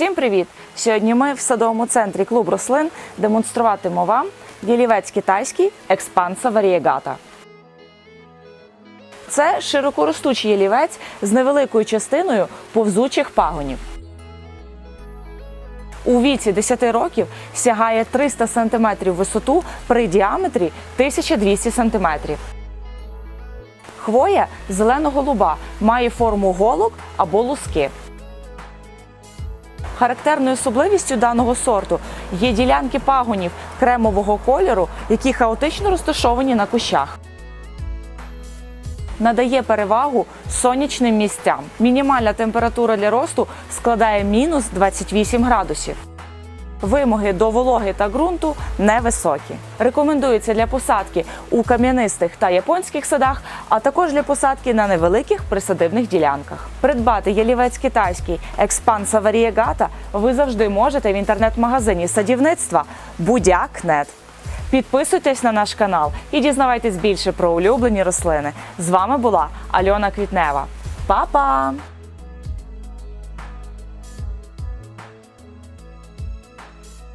Всім привіт! Сьогодні ми в садовому центрі клуб рослин демонструватимемо вам ялівець китайський експанса варієгата. Це широкоростучий ялівець з невеликою частиною повзучих пагонів. У віці 10 років сягає 300 см висоту при діаметрі 1200 см. Хвоя зелено-голуба, має форму голок або луски. Характерною особливістю даного сорту є ділянки пагонів кремового кольору, які хаотично розташовані на кущах. Надає перевагу сонячним місцям. Мінімальна температура для росту складає мінус 28 градусів. Вимоги до вологи та ґрунту невисокі. Рекомендується для посадки у кам'янистих та японських садах, а також для посадки на невеликих присадибних ділянках. Придбати ялівець китайський експанса варієгата ви завжди можете в інтернет-магазині садівництва Будяк.нет. Підписуйтесь на наш канал і дізнавайтесь більше про улюблені рослини. З вами була Альона Квітнева. Па-па!